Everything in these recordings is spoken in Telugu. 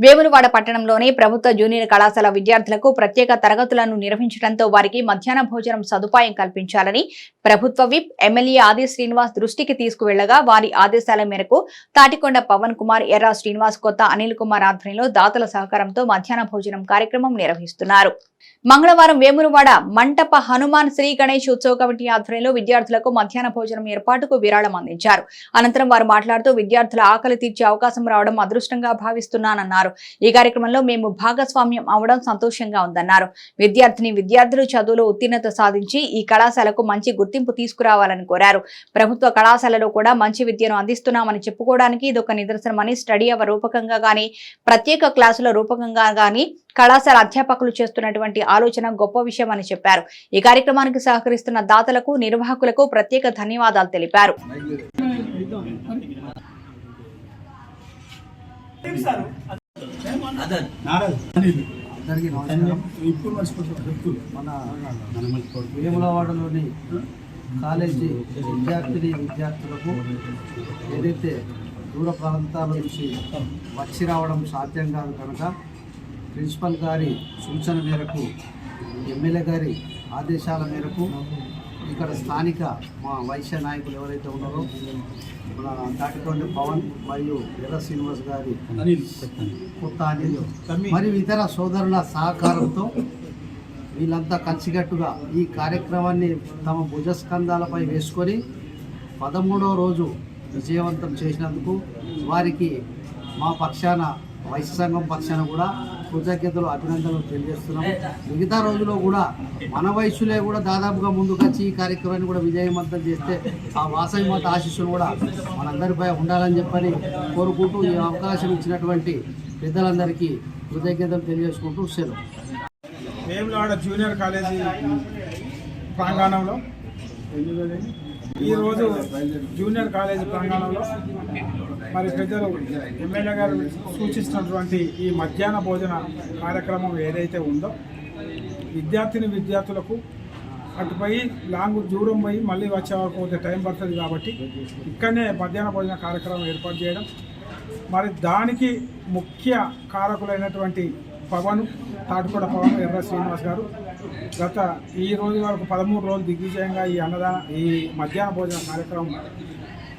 వేములవాడ పట్టణంలోని ప్రభుత్వ జూనియర్ కళాశాల విద్యార్థులకు ప్రత్యేక తరగతులను నిర్వహించడంతో వారికి మధ్యాహ్న భోజనం సదుపాయం కల్పించాలని ప్రభుత్వ విప్ ఎమ్మెల్యే ఆది శ్రీనివాస్ దృష్టికి తీసుకువెళ్ళగా వారి ఆదేశాల మేరకు తాటికొండ పవన్ కుమార్ ఎర్రా శ్రీనివాస్ కొత్త అనిల్ కుమార్ ఆధ్వర్యంలో దాతల సహకారంతో మధ్యాహ్న భోజనం కార్యక్రమం నిర్వహిస్తున్నారు. మంగళవారం వేములవాడ మంటప హనుమాన్ శ్రీ గణేష్ ఉత్సవ కమిటీ ఆధ్వర్యంలో విద్యార్థులకు మధ్యాహ్న భోజనం ఏర్పాటుకు విరాళం అందించారు. అనంతరం వారు మాట్లాడుతూ విద్యార్థుల ఆకలి తీర్చే అవకాశం రావడం అదృష్టంగా భావిస్తున్నానన్నారు. ఈ కార్యక్రమంలో మేము భాగస్వామ్యం అవడం సంతోషంగా ఉందన్నారు. విద్యార్థిని విద్యార్థులు చదువులో ఉత్తీర్ణత సాధించి ఈ కళాశాలకు మంచి గుర్తింపు తీసుకురావాలని కోరారు. ప్రభుత్వ కళాశాలలో కూడా మంచి విద్యను అందిస్తున్నామని చెప్పుకోవడానికి ఇదొక నిదర్శనమని స్టడీ అవర్ రూపకంగా గాని ప్రత్యేక క్లాసుల రూపకంగా గాని కళాశాల అధ్యాపకులు చేస్తున్నటువంటి వంటి ఆలోచన గొప్ప విషయం అని చెప్పారు. ఈ కార్యక్రమానికి సహకరిస్తున్న దాతలకు నిర్వాహకులకు ప్రత్యేక ధన్యవాదాలు తెలిపారు. వేములవాడలోని కాలేజీ విద్యార్థిని విద్యార్థులకు ఏదైతే దూర ప్రాంతాల నుంచి వచ్చి రావడం సాధ్యం కాదు కనుక ప్రిన్సిపల్ గారి సూచన మేరకు ఎమ్మెల్యే గారి ఆదేశాల మేరకు ఇక్కడ స్థానిక మా వైశ్య నాయకులు ఎవరైతే ఉన్నారో మన తాటికొండ పవన్ మరియు ఎర్ర శ్రీనివాస్ గారి కొత్త అనిల్. మరియు ఇతర సోదరుల సహకారంతో వీళ్ళంతా కలిసికట్టుగా ఈ కార్యక్రమాన్ని తమ భుజస్కంధాలపై వేసుకొని పదమూడవ రోజు విజయవంతం చేసినందుకు వారికి మా పక్షాన వైశ్య సంఘం పక్షాన కూడా కృతజ్ఞతలు అభినందనలు తెలియజేస్తున్నాం. మిగతా రోజుల్లో కూడా మన వయసులే కూడా దాదాపుగా ముందుకొచ్చి ఈ కార్యక్రమాన్ని కూడా విజయవంతం చేస్తే ఆ వాసవి మాత ఆశీస్సులు కూడా మనందరిపై ఉండాలని చెప్పని కోరుకుంటూ ఈ అవకాశం ఇచ్చినటువంటి పెద్దలందరికీ కృతజ్ఞతలు తెలియజేసుకుంటూ సెలవు. వేములవాడ జూనియర్ కాలేజీ ప్రాంగణంలో ఈరోజు జూనియర్ కాలేజీ ప్రాంగణంలో మరి పెద్దలు ఎమ్మెల్యే గారు సూచిస్తున్నటువంటి ఈ మధ్యాహ్న భోజన కార్యక్రమం ఏదైతే ఉందో విద్యార్థిని విద్యార్థులకు అటుపోయి లాంగ్ దూరం పోయి మళ్ళీ వచ్చే వరకు కొంత టైం పడుతుంది కాబట్టి ఇక్కడనే మధ్యాహ్న భోజన కార్యక్రమం ఏర్పాటు చేయడం. మరి దానికి ముఖ్య కారకులైనటువంటి పవన్ తాటిపూడ పవన్ ఎర్ర శ్రీనివాస్ గారు గత ఈ రోజు వరకు పదమూడు రోజులు దిగ్విజయంగా ఈ అన్నదాన ఈ మధ్యాహ్న భోజన కార్యక్రమం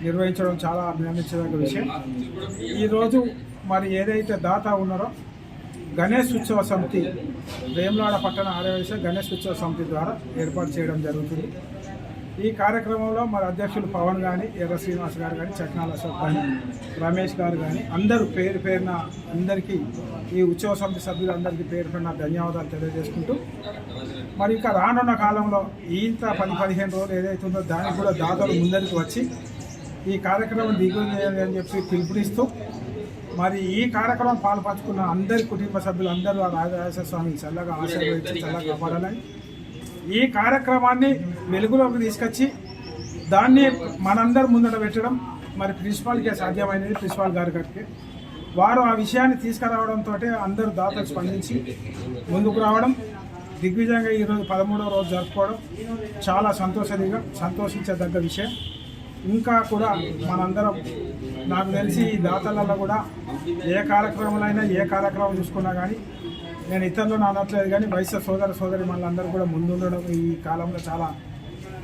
నిర్వహించడం చాలా అభినందించదగ్గ విషయం. ఈరోజు మరి ఏదైతే దాత ఉన్నారో గణేష్ ఉత్సవ సమితి వేములాడ పట్టణ ఆర్యవేశ గణేష్ ఉత్సవ సమితి ద్వారా ఏర్పాటు చేయడం జరుగుతుంది. ఈ కార్యక్రమంలో మరి అధ్యక్షులు పవన్ కానీ ఎర్ర శ్రీనివాస్ గారు కానీ చక్నాల అశోక్ కానీ రమేష్ గారు కానీ అందరూ పేరు పేరున అందరికీ ఈ ఉత్సవ సమితి సభ్యులందరికీ పేరు పేరున ధన్యవాదాలు తెలియజేసుకుంటూ మరి ఇంకా రానున్న కాలంలో ఇంత పది పదిహేను రోజులు ఏదైతే ఉందో దానికి కూడా దాదాపు ముందరికి వచ్చి ఈ కార్యక్రమం దిగులు అని చెప్పి పిలుపునిస్తూ మరి ఈ కార్యక్రమం పాల్పంచుకున్న అందరి కుటుంబ సభ్యులు అందరూ ఆ రాజరాజేశ్వర స్వామి చల్లగా ఆశీర్వదించి చల్లగా కాపాడాలని ఈ కార్యక్రమాన్ని వెలుగులోకి తీసుకొచ్చి దాన్ని మనందరి ముందట పెట్టడం మరి ప్రిన్సిపాల్కే సాధ్యమైనది ప్రిన్సిపాల్ గారి గారికి. వారు ఆ విషయాన్ని తీసుకురావడంతో అందరూ దాతలు స్పందించి ముందుకు రావడం దిగ్విజయంగా ఈరోజు పదమూడవ రోజు జరుపుకోవడం చాలా సంతోషంగా సంతోషించదగ్గ విషయం. ఇంకా కూడా మనందరం నాకు తెలిసి ఈ దాతలలో కూడా ఏ కార్యక్రమాలైనా ఏ కార్యక్రమం చూసుకున్నా కానీ నేను ఇతరులు అనట్లేదు కానీ వయసు సోదర సోదరి మనందరూ కూడా ముందుండడం ఈ కాలంలో చాలా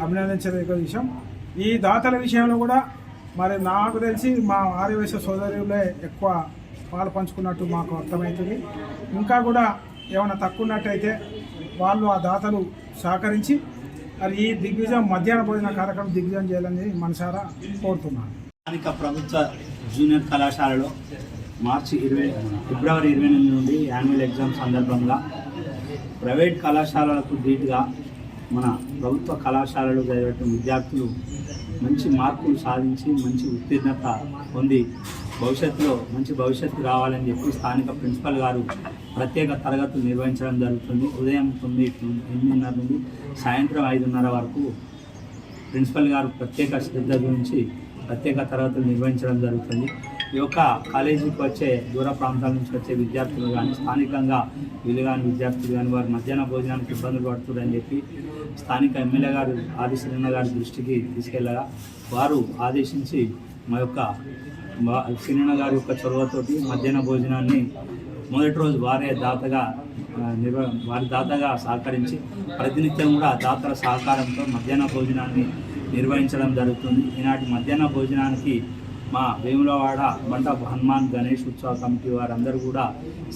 అభినందించదగ్గ విషయం. ఈ దాతల విషయంలో కూడా మరి నాకు తెలిసి మా ఆర్యవైశ్య సోదరులే ఎక్కువ పాలు పంచుకున్నట్టు మాకు అర్థమవుతుంది. ఇంకా కూడా ఏమైనా తక్కువ ఉన్నట్టయితే వాళ్ళు ఆ దాతలు సహకరించి మరి ఈ దిగ్విజయం మధ్యాహ్న భోజన కార్యక్రమం దిగ్విజయం చేయాలని మనసారా కోరుతున్నాను. స్థానిక ప్రభుత్వ జూనియర్ కళాశాలలో మార్చి ఇరవై ఫిబ్రవరి ఇరవై ఎనిమిది నుండి యాన్యువల్ ఎగ్జామ్ సందర్భంగా ప్రైవేట్ కళాశాలలకు ధీటుగా మన ప్రభుత్వ కళాశాలలో చదివేటువంటి విద్యార్థులు మంచి మార్కులు సాధించి మంచి ఉత్తీర్ణత పొంది భవిష్యత్తులో మంచి భవిష్యత్తు రావాలని చెప్పి స్థానిక ప్రిన్సిపల్ గారు ప్రత్యేక తరగతులు నిర్వహించడం జరుగుతుంది. ఉదయం తొమ్మిది ఎనిమిదిన్నర నుండి సాయంత్రం ఐదున్నర వరకు ప్రిన్సిపల్ గారు ప్రత్యేక శ్రద్ధ గురించి ప్రత్యేక తరగతులు నిర్వహించడం జరుగుతుంది. ఈ యొక్క కాలేజీకి వచ్చే దూర ప్రాంతాల నుంచి వచ్చే విద్యార్థులు కానీ స్థానికంగా వీలు కానీ విద్యార్థులు కానీ వారు మధ్యాహ్న భోజనానికి ఇబ్బందులు పడుతుందని చెప్పి స్థానిక ఎమ్మెల్యే గారు ఆది శ్రీన్న గారి దృష్టికి తీసుకెళ్ళగా వారు ఆదేశించి మా యొక్క మా- గారి యొక్క చొరవతోటి మధ్యాహ్న భోజనాన్ని మొదటి రోజు వారే దాతగా నిర్వ వారి దాతగా సహకరించి ప్రతినిత్యం కూడా దాతల సహకారంతో మధ్యాహ్న భోజనాన్ని నిర్వహించడం జరుగుతుంది. ఈనాటి మధ్యాహ్న భోజనానికి మా వేములవాడ మంట హనుమాన్ గణేష్ ఉత్సవ కమిటీ వారందరూ కూడా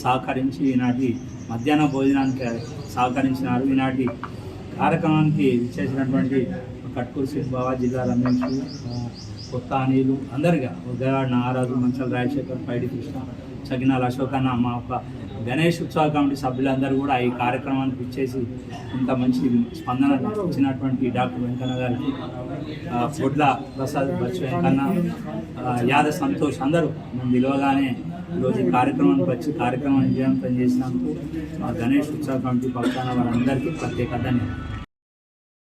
సహకరించి ఈనాటి మధ్యాహ్న భోజనానికి సహకరించినారు. ఈనాటి కార్యక్రమానికి ఇచ్చేసినటువంటి కట్కూరు సింబావా జిల్లా రమేష్ కొత్త అనిలు అందరిగా ఉదయవాడ నాగరాజు మంచల్ రాజశేఖర్ పైడి కృష్ణ చగినాల అశోక్ అన్న మా ఒక గణేష్ ఉత్సవ కమిటీ సభ్యులందరూ కూడా ఈ కార్యక్రమానికి ఇచ్చేసి ఇంత మంచి స్పందన ఇచ్చినటువంటి డాక్టర్ వెంకన్న గారికి ఆ, ప్రసాద్ బచ్చు వెంకన్న యాద సంతోష్ అందరూ మేము విలువగానే ఈరోజు ఈ కార్యక్రమానికి వచ్చి కార్యక్రమాన్ని విజయవంతం చేసినందుకు మా గణేష్ ఉత్సవ కమిటీ పక్షాన వారందరికీ ప్రత్యేక ధన్యవాదాలు.